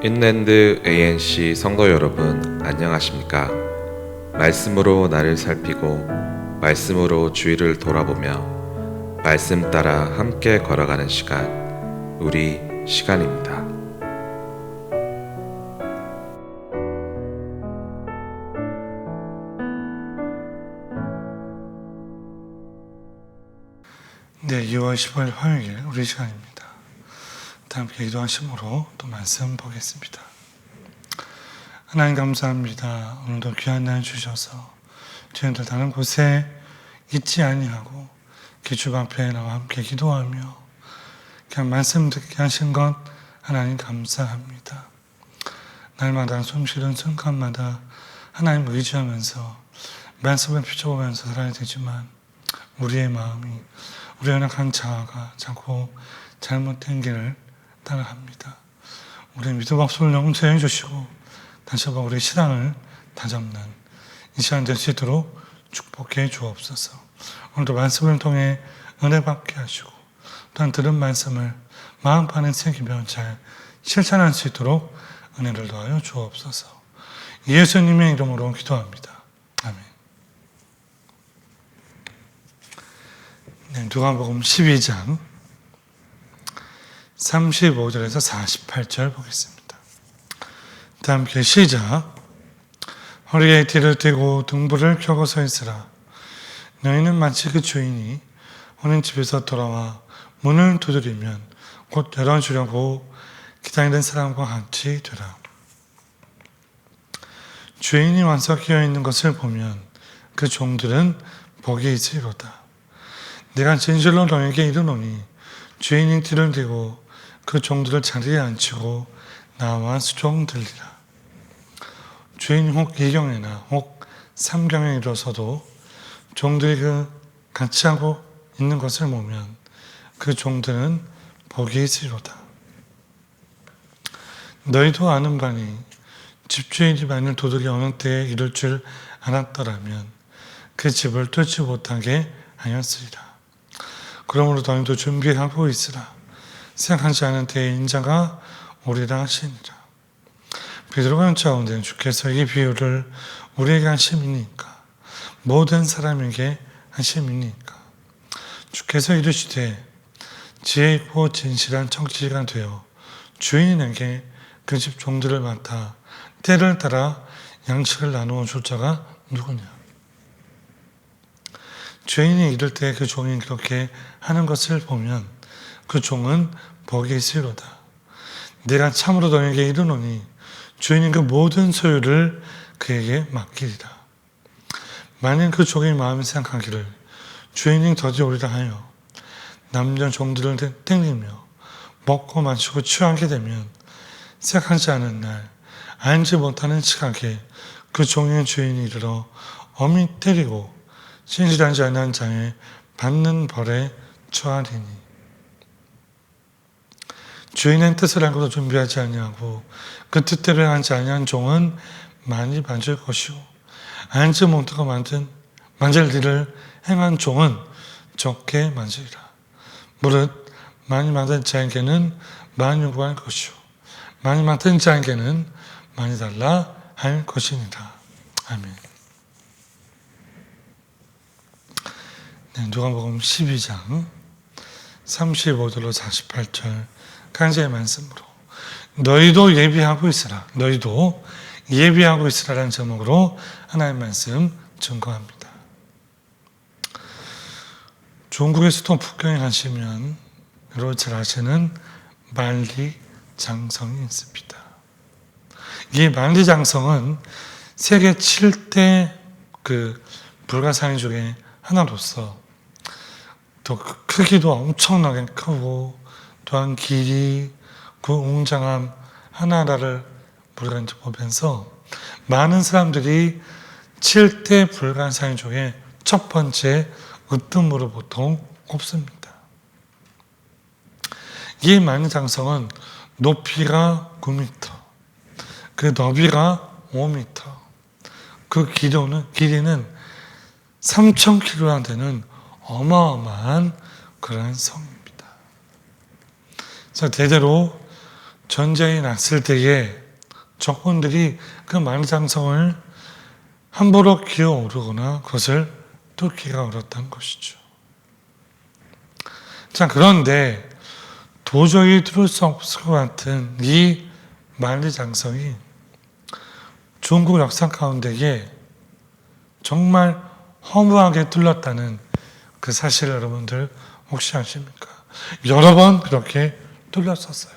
인랜드 ANC 성도 여러분 안녕하십니까? 말씀으로 나를 살피고 말씀으로 주위를 돌아보며 말씀 따라 함께 걸어가는 시간 우리 시간입니다. 네, 2월 15일 화요일 우리 시간입니다. 다 함께 기도하심으로 또 말씀 보겠습니다. 하나님 감사합니다. 오늘도 귀한 날 주셔서 저희들 다른 곳에 있지 아니하고 기축 앞에 나와 함께 기도하며 그냥 말씀 듣게 하신 것 하나님 감사합니다. 날마다 숨쉬는 순간마다 하나님 의지하면서 말씀을 비춰보면서 살아야 되지만 우리의 마음이 우리 연약한 자아가 자꾸 잘못된 길을 따라갑니다. 우리 믿음 없음을 용서해 주시고 다시 한번 우리 신앙을 다잡는 이 시간 있도록 축복해 주옵소서. 오늘도 말씀을 통해 은혜 받게 하시고 또한 들은 말씀을 마음판에 새기며 잘 실천할 수 있도록 은혜를 더하여 주옵소서. 예수님의 이름으로 기도합니다. 아멘. 네, 누가복음 12장 35절에서 48절 보겠습니다. 다 함께 시작. 허리에 띠를 띠고 등불을 켜고 서 있으라. 너희는 마치 그 주인이 오는 집에서 돌아와 문을 두드리면 곧 열어주려고 기다리는 사람과 같이 되라. 주인이 와서 끼어 있는 것을 보면 그 종들은 복이 있으리로다. 내가 진실로 너에게 이르노니 주인이 띠를 띠고 그 종들을 자리에 앉히고 나와 수종 들리라. 주인이 혹 이경에나 혹 삼경에 이르러서도 종들이 그 같이 하고 있는 것을 보면 그 종들은 복이 있으리로다. 너희도 아는 바니 집주인이 만일 도둑이 어느 때에 이룰 줄 알았더라면 그 집을 뚫지 못하게 하였으리라. 그러므로 너희도 준비하고 있으라. 생각하지 않은 때에 인자가 오리라 하시니라. 베드로가 연차가운데 주께서 이 비유를 우리에게 하심이니까 모든 사람에게 하심이니까 주께서 이르시되 지혜 있고 진실한 청지기가 되어 주인에게 그 집 종들을 맡아 때를 따라 양식을 나누어 줄 자가 누구냐 주인이 이럴 때 그 종이 그렇게 하는 것을 보면 그 종은 복이 있으리로다. 내가 참으로 너에게 이르노니 주인이 그 모든 소유를 그에게 맡기리라. 만약 그 종의 마음이 생각하기를 주인이 더디 오리라 하여 남녀 종들을 땡기며 먹고 마시고 취하게 되면 생각하지 않은 날 알지 못하는 시각에 그 종의 주인이 이르러 엄히 때리고 신실하지 않은 자에 받는 벌에 처하리니 주인의 뜻을 알고도 준비하지 아니하고 그 뜻대로 하지 아니한 종은 많이 만질 것이요 알지 못하고 만든 만질 일을 행한 종은 적게 만지리라. 무릇 많이 만든 자에게는 많이 요구할 것이요 많이 만든 자에게는 많이 달라 할 것이니라. 아멘. 네, 누가복음 12장 35절로 48절 간제의 말씀으로 너희도 예비하고 있으라 너희도 예비하고 있으라라는 제목으로 하나의 말씀 증거합니다. 중국에서도 북경에 가시면 여러분 잘 아시는 만리 장성이 있습니다. 이 만리 장성은 세계 7대 그 불가사의 중에 하나로서 또 크기도 엄청나게 크고 또한 길이 그 웅장함 하나하나를 이제 보면서 많은 사람들이 7대 불가사의 중에 첫 번째 으뜸으로 보통 꼽습니다. 이 만장성은 높이가 9m, 그 너비가 5m, 그 길이는, 길이는 3,000km나 되는 어마어마한 그러한 성입니다. 그래서 대대로 전쟁이 났을 때에 적군들이 그 만장성을 함부로 기어오르거나 그것을 뚫기가 어렵다는 것이죠. 자, 그런데 도저히 뚫을 수 없을 것 같은 이 만리장성이 중국 역사 가운데에 정말 허무하게 뚫렸다는 그 사실을 여러분들 혹시 아십니까? 여러 번 그렇게 뚫렸었어요.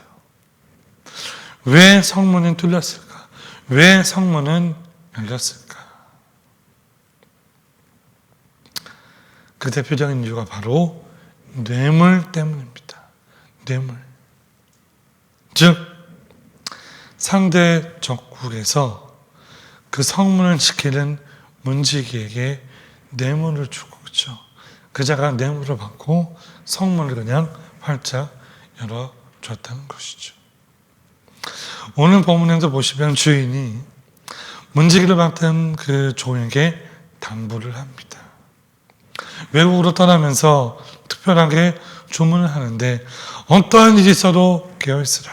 왜 성문은 뚫렸을까? 왜 성문은 열렸을까? 그 대표적인 이유가 바로 뇌물 때문입니다. 뇌물. 즉, 상대 적국에서 그 성문을 지키는 문지기에게 뇌물을 주고, 그죠? 그자가 뇌물을 받고 성문을 그냥 활짝 열어 줬다는 것이죠. 오늘 본문에도 보시면 주인이 문지기를 맡은 그 종에게 당부를 합니다. 외국으로 떠나면서 특별하게 주문을 하는데 어떠한 일이 있어도 깨어 있으라.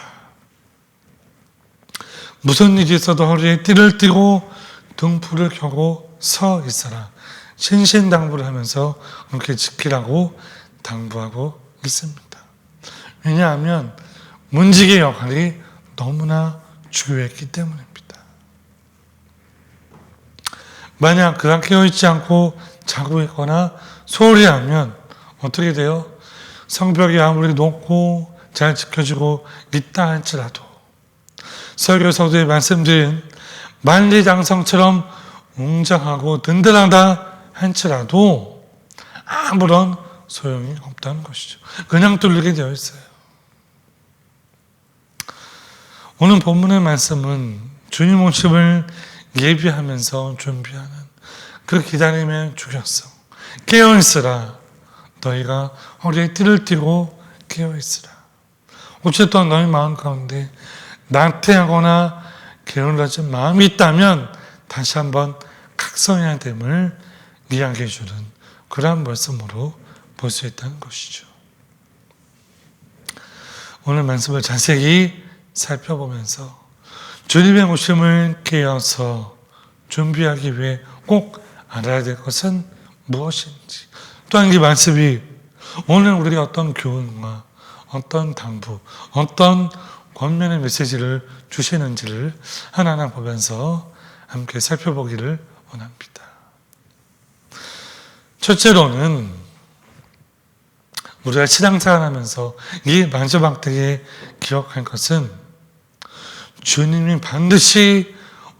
무슨 일이 있어도 허리에 띠를 띠고 등불을 켜고 서 있어라. 신신당부를 하면서 그렇게 지키라고 당부하고 있습니다. 왜냐하면 문지기의 역할이 너무나 중요했기 때문입니다. 만약 그가 깨어있지 않고 자고 있거나 소홀히 하면 어떻게 돼요? 성벽이 아무리 높고 잘 지켜지고 있다 할지라도 설교서도에 말씀드린 만리장성처럼 웅장하고 든든하다 할지라도 아무런 소용이 없다는 것이죠. 그냥 뚫리게 되어 있어요. 오늘 본문의 말씀은 주님 오심을 예비하면서 준비하는 그 기다림의 주격성. 깨어있으라. 너희가 허리에 띠를 띠고 깨어있으라. 어쨌든 너희 마음 가운데 나태하거나 게을러진 마음이 있다면 다시 한번 각성해야 됨을 이야기해 주는 그러한 말씀으로 볼 수 있다는 것이죠. 오늘 말씀을 자세히 살펴보면서 주님의 오심을 깨어서 준비하기 위해 꼭 알아야 될 것은 무엇인지 또한 이 말씀이 오늘 우리가 어떤 교훈과 어떤 당부, 어떤 권면의 메시지를 주시는지를 하나하나 보면서 함께 살펴보기를 원합니다. 첫째로는 우리가 신앙생활 하면서 이 때에 기억할 것은 주님이 반드시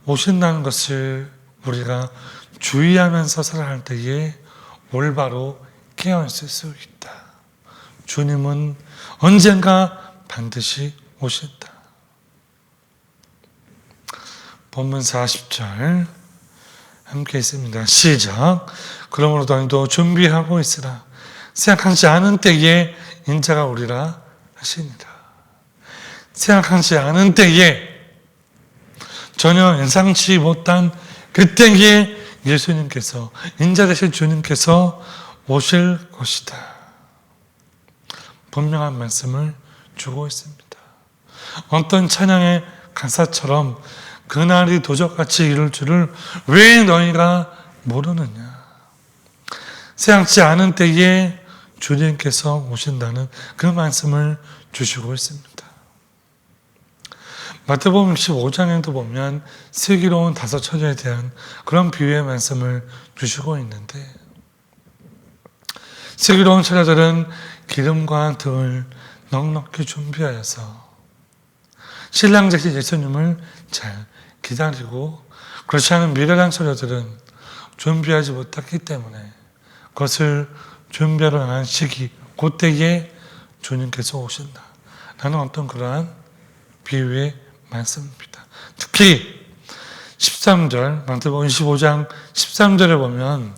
오신다는 것을 우리가 주의하면서 살아갈 때에 올바로 깨어있을 수 있다. 주님은 언젠가 반드시 오신다. 본문 40절 함께 있습니다. 시작. 그러므로 너희도 준비하고 있으라. 생각하지 않은 때에 인자가 오리라 하시니라. 생각하지 않은 때에 전혀 예상치 못한 그때에 예수님께서 인자 되신 주님께서 오실 것이다. 분명한 말씀을 주고 있습니다. 어떤 찬양의 가사처럼 그날이 도적같이 이룰 줄을 왜 너희가 모르느냐. 생각지 않은 때에 주님께서 오신다는 그 말씀을 주시고 있습니다. 마태복음 15장에도 보면 슬기로운 다섯 처녀에 대한 그런 비유의 말씀을 주시고 있는데 슬기로운 처녀들은 기름과 등을 넉넉히 준비하여서 신랑 대신 예수님을 잘 기다리고 그렇지 않은 미련한 처녀들은 준비하지 못했기 때문에 그것을 준비하러 나간 시기 그때에 주님께서 오신다. 나는 어떤 그러한 비유의 말씀입니다. 특히 13절, 마태복음 25장 13절에 보면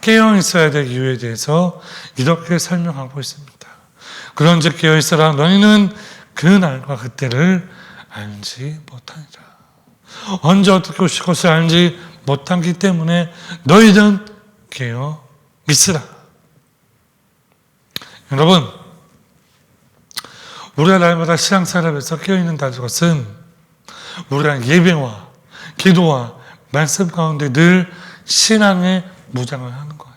깨어 있어야 될 이유에 대해서 이렇게 설명하고 있습니다. 그런즉 깨어 있어라 너희는 그 날과 그때를 알지 못하니라. 언제 어떻게 오실 것을 알지 못하기 때문에 너희는 깨어 있으라. 여러분, 우리가 날마다 신앙생활에서 깨어있는 다는 것은 우리가 예배와 기도와 말씀 가운데 늘 신앙의 무장을 하는 거예요.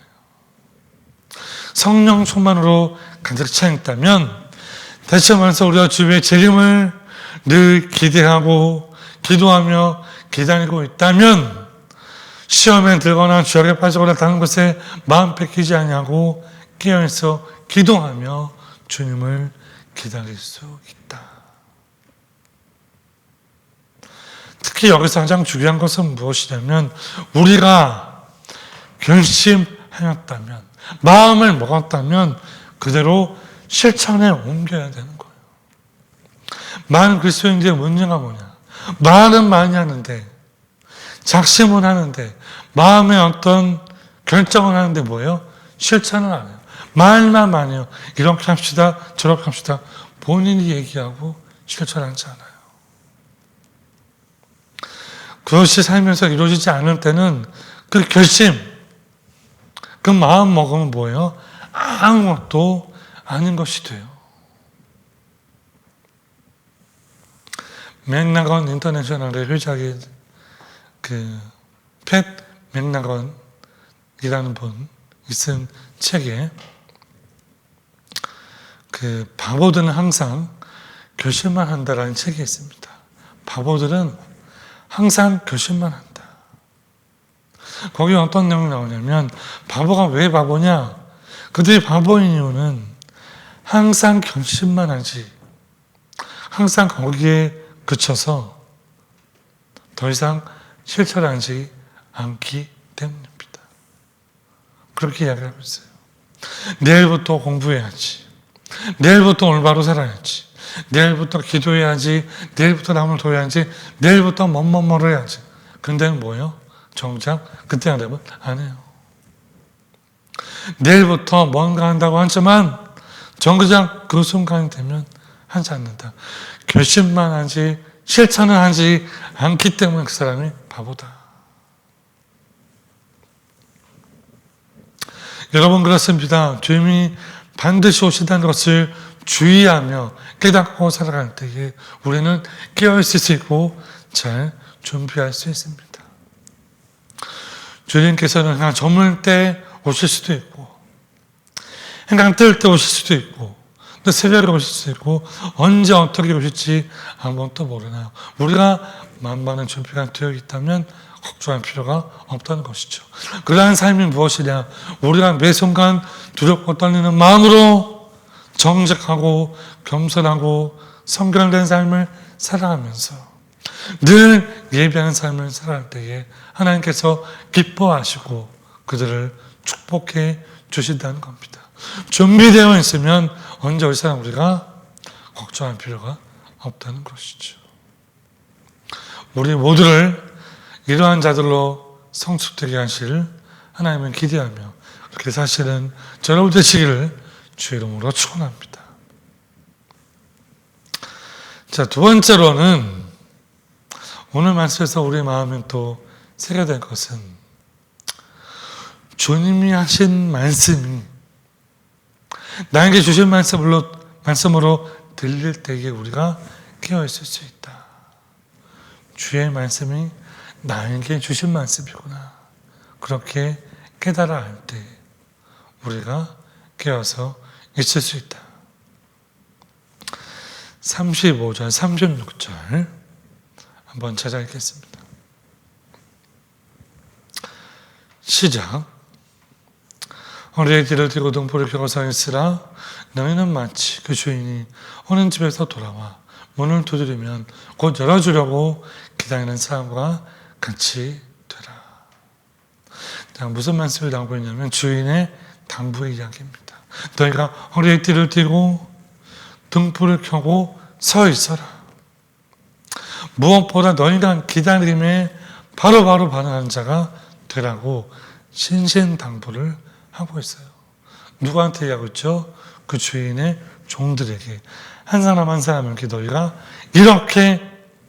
성령 충만으로 가득 차 있다면 다시 말해서 우리가 주의 재림을 늘 기대하고 기도하며 기다리고 있다면 시험에 들거나 죄악에 빠지거나 다른 것에 마음 뺏기지 아니하고 깨어있어 기도하며 주님을 기다릴 수 있다. 특히 여기서 가장 중요한 것은 무엇이냐면 우리가 결심하였다면 마음을 먹었다면 그대로 실천에 옮겨야 되는 거예요. 많은 그리스도인들의 문제가 뭐냐? 말은 많이 하는데 작심은 하는데 마음의 어떤 결정을 하는데 뭐예요? 실천을 안 해요. 말만 많이 해요. 이렇게 합시다, 저렇게 합시다. 본인이 얘기하고 실천하지 않아요. 그것이 살면서 이루어지지 않을 때는 그 결심, 그 마음 먹으면 뭐예요? 아무것도 아닌 것이 돼요. 맥나건 인터내셔널의 회장이 그팻 맥나건이라는 분이 쓴 책에 그 바보들은 항상 결심만 한다라는 책이 있습니다. 바보들은 항상 결심만 한다. 거기 어떤 내용이 나오냐면 바보가 왜 바보냐? 그들이 바보인 이유는 항상 결심만 하지. 항상 거기에 그쳐서 더 이상 실천하지 않기 때문입니다. 그렇게 이야기하고 있어요. 내일부터 공부해야지. 내일부터 올바로 살아야지. 내일부터 기도해야지. 내일부터 남을 도와야지. 내일부터 뭐뭐뭐를 해야지. 근데 뭐예요? 정작 그때 안 되면 안 해요. 내일부터 뭔가 한다고 하지만 정거장 그 순간이 되면 하지 않는다. 결심만 하지 실천을 하지 않기 때문에 그 사람이 바보다. 여러분 그렇습니다. 주님이 반드시 오신다는 것을 주의하며 깨닫고 살아갈 때에 우리는 깨어있을 수 있고 잘 준비할 수 있습니다. 주님께서는 그냥 저물 때 오실 수도 있고 해강 뜰때 오실 수도 있고 또 새벽에 오실 수도 있고 언제 어떻게 오실지 아무것도 모르나요. 우리가 만반의 준비가 되어 있다면 걱정할 필요가 없다는 것이죠. 그러한 삶이 무엇이냐? 우리가 매 순간 두렵고 떨리는 마음으로 정직하고 겸손하고 성결된 삶을 살아가면서 늘 예배하는 삶을 살아갈 때에 하나님께서 기뻐하시고 그들을 축복해 주신다는 겁니다. 준비되어 있으면 언제 어디서나 우리가 걱정할 필요가 없다는 것이죠. 우리 모두를 이러한 자들로 성숙되게 하실 하나님을 기대하며 그렇게 사실은 저러분 되시기를 주 이름으로 축원합니다. 자, 두 번째로는 오늘 말씀에서 우리 마음에 또 새겨야 될 것은 주님이 하신 말씀이 나에게 주신 말씀으로, 말씀으로 들릴 때에 우리가 깨어있을 수 있다. 주의 말씀이 나에게 주신 말씀이구나. 그렇게 깨달아 할 때 우리가 깨어서 있을 수 있다. 35절, 36절 한번 찾아 읽겠습니다. 시작. 어린이들을 들고 등불을 켜고 서 있으라 너희는 마치 그 주인이 오는 집에서 돌아와 문을 두드리면 곧 열어주려고 기다리는 사람과 같이 되라. 자, 무슨 말씀을 나오고 있냐면 주인의 당부의 이야기입니다. 너희가 허리에 띠를 띠고 등불을 켜고 서 있어라. 무엇보다 너희가 기다림에 바로바로 반응하는 자가 되라고 신신당부를 하고 있어요. 누구한테 얘기하고 있죠? 그 주인의 종들에게 한 사람 한 사람에게 너희가 이렇게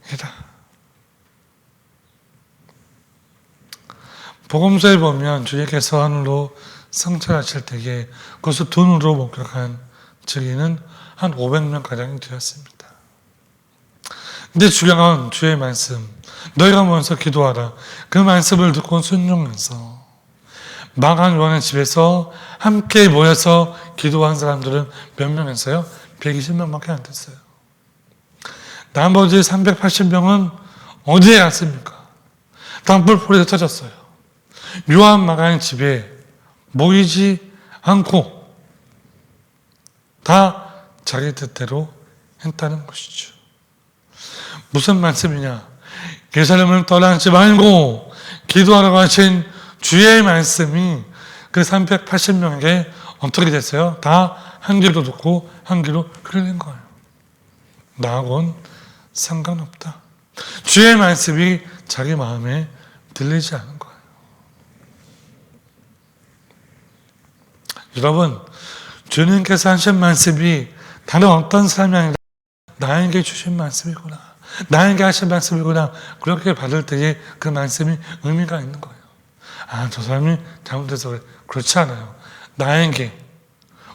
해라. 복음서에 보면 주님께서 하늘로 성찰하실 때에 그것을 눈으로 목격한 증인은 한 500명 가량이 되었습니다. 근데 중요한 건 주의 말씀. 너희가 먼저 기도하라. 그 말씀을 듣고 순종해서 망한 요한의 집에서 함께 모여서 기도한 사람들은 몇 명이었어요? 120명밖에 안 됐어요. 나머지 380명은 어디에 갔습니까? 땅불불이 터졌어요. 요한 마가의 집에 모이지 않고 다 자기 뜻대로 했다는 것이죠. 무슨 말씀이냐? 예루살렘을 떠나지 말고 기도하라고 하신 주의 말씀이 그 380명에게 어떻게 됐어요? 다 한 귀로 듣고 한 귀로 흘린 거예요. 나하고는 상관없다. 주의 말씀이 자기 마음에 들리지 않은 거예요. 여러분, 주님께서 하신 말씀이 다른 어떤 사람이 아니라 나에게 주신 말씀이구나. 나에게 하신 말씀이구나. 그렇게 받을 때에 그 말씀이 의미가 있는 거예요. 아, 저 사람이 잘못해서 그래. 그렇지 않아요. 나에게,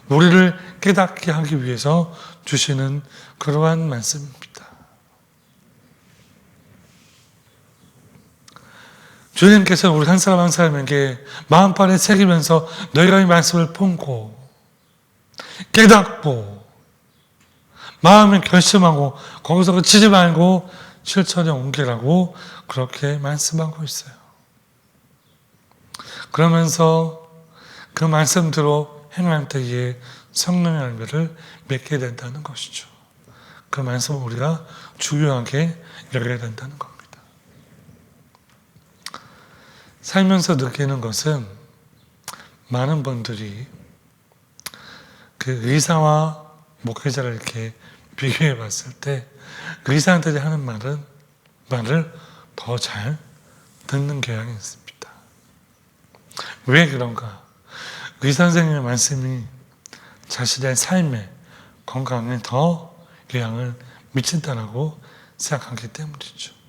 우리를 깨닫게 하기 위해서 주시는 그러한 말씀입니다. 주님께서 우리 한 사람 한 사람에게 마음판에 새기면서 너희가 이 말씀을 품고 깨닫고 마음에 결심하고 거기서 그치지 말고 실천에 옮기라고 그렇게 말씀하고 있어요. 그러면서 그 말씀대로 행할 때에 성령의 열매를 맺게 된다는 것이죠. 그 말씀을 우리가 중요하게 여겨야 된다는 겁니다. 살면서 느끼는 것은 많은 분들이 그 의사와 목회자를 이렇게 비교해 봤을 때 의사한테 하는 말은 말을 더 잘 듣는 경향이 있습니다. 왜 그런가? 의사 선생님의 말씀이 자신의 삶에 건강에 더 영향을 미친다라고 생각하기 때문이죠.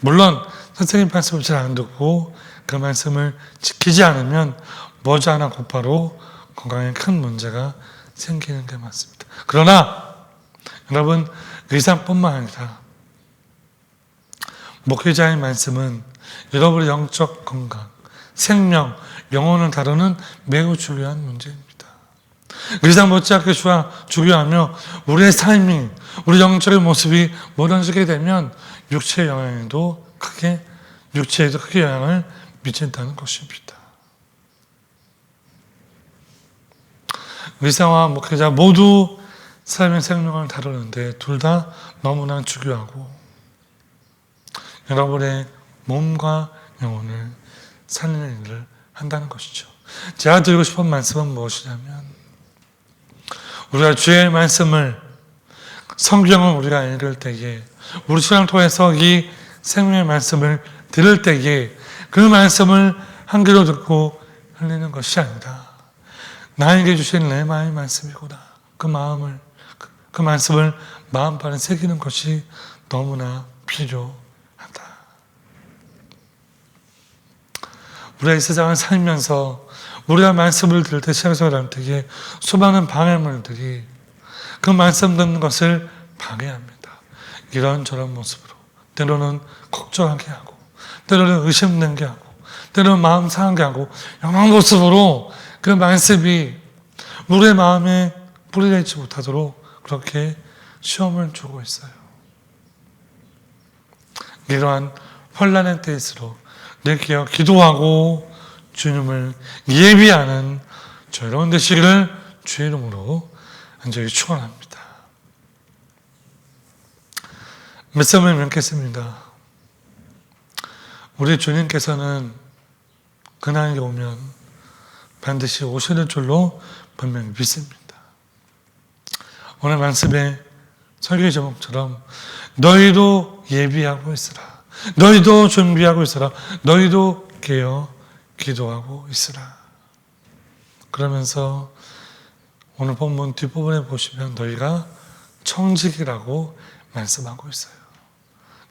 물론 선생님 말씀을 잘 안 듣고 그 말씀을 지키지 않으면 머지않아 곧바로 건강에 큰 문제가 생기는 게 맞습니다. 그러나 여러분 의상뿐만 아니라 목회자의 말씀은 여러분의 영적 건강, 생명, 영혼을 다루는 매우 중요한 문제입니다. 의상 못지않게 중요하며 우리의 삶이 우리 영적인 모습이 무너지게 되면 육체 영향에도 크게 육체에도 크게 영향을 미친다는 것입니다. 의사와 목회자 모두 삶의 생명을 다루는데 둘 다 너무나 중요하고 여러분의 몸과 영혼을 살리는 일을 한다는 것이죠. 제가 드리고 싶은 말씀은 무엇이냐면 우리가 주의 말씀을 성경을 우리가 읽을 때에 우리 신앙 통해서 이 생명의 말씀을 들을 때에 그 말씀을 한 귀로 듣고 흘리는 것이 아니라 나에게 주신 레마의 말씀이구나. 그 마음을 그, 그 말씀을 마음판에 새기는 것이 너무나 필요하다. 우리가 이 세상을 살면서 우리가 말씀을 들을 때 신앙생활 할 때에 수많은 방해물들이 그 말씀 듣는 것을 방해합니다. 이런 저런 모습으로 때로는 걱정하게 하고 때로는 의심되게 하고 때로는 마음 상하게 하고 여러 모습으로 그 말씀이 우리의 마음에 뿌리내지 못하도록 그렇게 시험을 주고 있어요. 이러한 혼란의 때일수록 내 기어 기도하고 주님을 예비하는 저 여러분 되시기를 주의 이름으로 간절히 축원합니다. 말씀을 맺겠습니다. 우리 주님께서는 그날이 오면 반드시 오시는 줄로 분명히 믿습니다. 오늘 말씀의 설교 제목처럼 너희도 예비하고 있으라. 너희도 준비하고 있으라. 너희도 깨어 기도하고 있으라. 그러면서 오늘 본문 뒷부분에 보시면 너희가 청직이라고 말씀하고 있어요.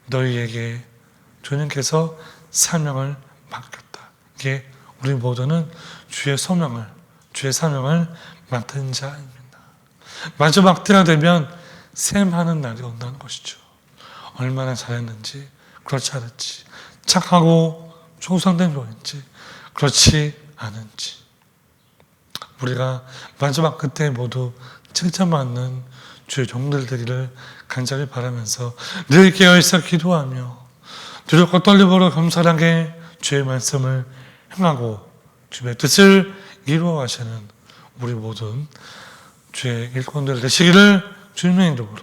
너희에게 주님께서 사명을 맡겼다. 이게 우리 모두는 주의 소명을, 주의 사명을 맡은 자입니다. 마지막 때가 되면 샘하는 날이 온다는 것이죠. 얼마나 잘했는지 그렇지 않은지 착하고 충성된 종인지 그렇지 않은지 우리가 마지막 그때 모두 칭찬받는 주의 종들 되기를 간절히 바라면서 늘 깨어있어 기도하며 두렵고 떨림으로 감사하게 주의 말씀을 행하고 주의 뜻을 이루어 가시는 우리 모든 주의 일꾼들 되시기를 주님의 이름으로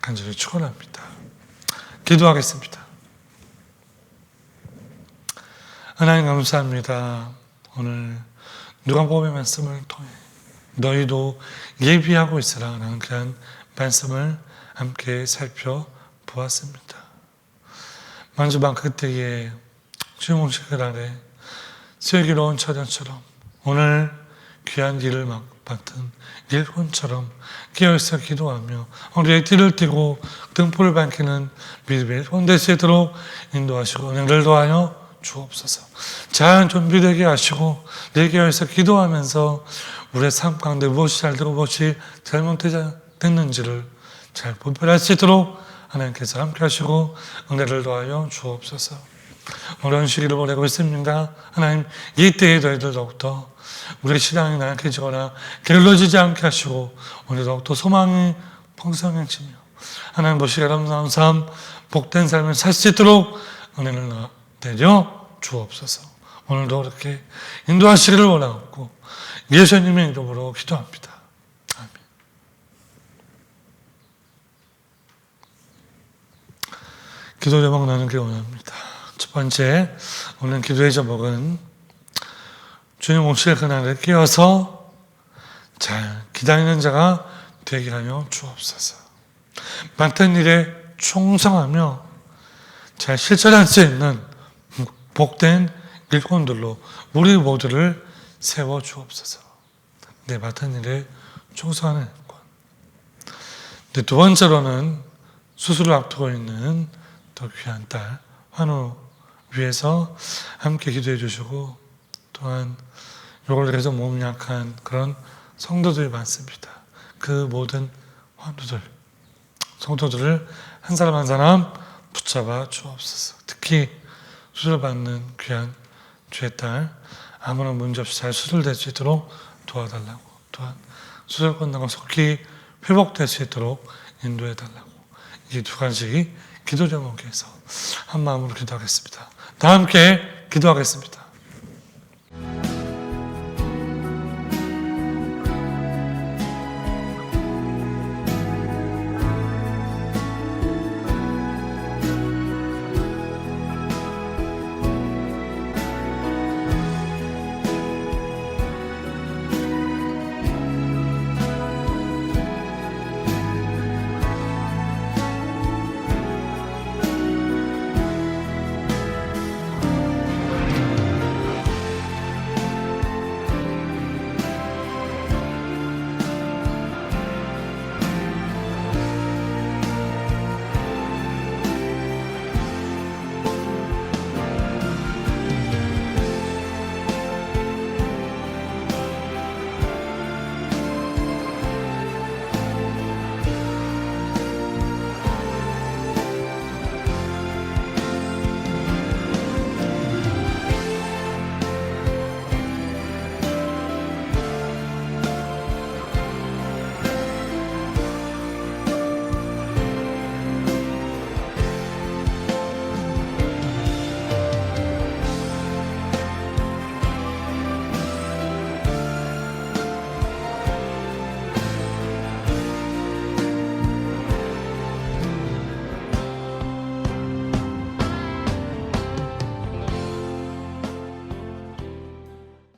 간절히 축원합니다. 기도하겠습니다. 하나님 감사합니다. 오늘 누가복음의 말씀을 통해 너희도 예비하고 있으라라는 그런 말씀을 함께 살펴보았습니다. 만주방 주님 오시길 아래 슬기로운 처녀처럼 오늘 귀한 막 맡은 일꾼처럼 깨어있어 기도하며 우리의 띠를 띠고 등불을 밝히는 믿음의 일꾼 되시도록 인도하시고 은혜를 더하여 주옵소서. 잘 준비되게 하시고 내 깨어있어 기도하면서 우리의 삶 가운데 무엇이 잘 되고 무엇이 잘못됐는지를 잘 분별할 수 있도록 하나님께서 함께 하시고 은혜를 더하여 주옵소서. 어려운 시기를 보내고 있습니다. 하나님 이때에 너희들 더욱더 우리 신앙이 나약해지거나 게을러지지 않게 하시고 오늘 더욱더 소망이 풍성해지며 하나님 보시기 아름다운 삶 복된 삶을 살 수 있도록 은혜를 내려 주옵소서. 오늘도 그렇게 인도하시기를 원하고 예수님의 이름으로 기도합니다. 아멘. 기도 제목 나누기 원합니다. 첫 번째, 오늘 기도의 제목은 주님 오실 그날을 끼어서 잘 기다리는 자가 되게 하여 주옵소서. 맡은 일에 충성하며 잘 실천할 수 있는 복된 일꾼들로 우리 모두를 세워 주옵소서. 내 맡은 일에 충성하는 일꾼. 근데 두 번째로는 수술을 앞두고 있는 더 귀한 딸 환우 위해서 함께 기도해 주시고 또한 요걸 계속 몸 약한 그런 성도들이 많습니다. 그 모든 환우들 성도들을 한 사람 한 사람 붙잡아 주옵소서. 특히 수술받는 귀한 주의 딸 아무런 문제 없이 잘 수술될 수 있도록 도와달라고 또한 수술 끝나고 속히 회복될 수 있도록 인도해 달라고 이 두 가지 기도 제목에서 한 마음으로 기도하겠습니다. 다 함께 기도하겠습니다.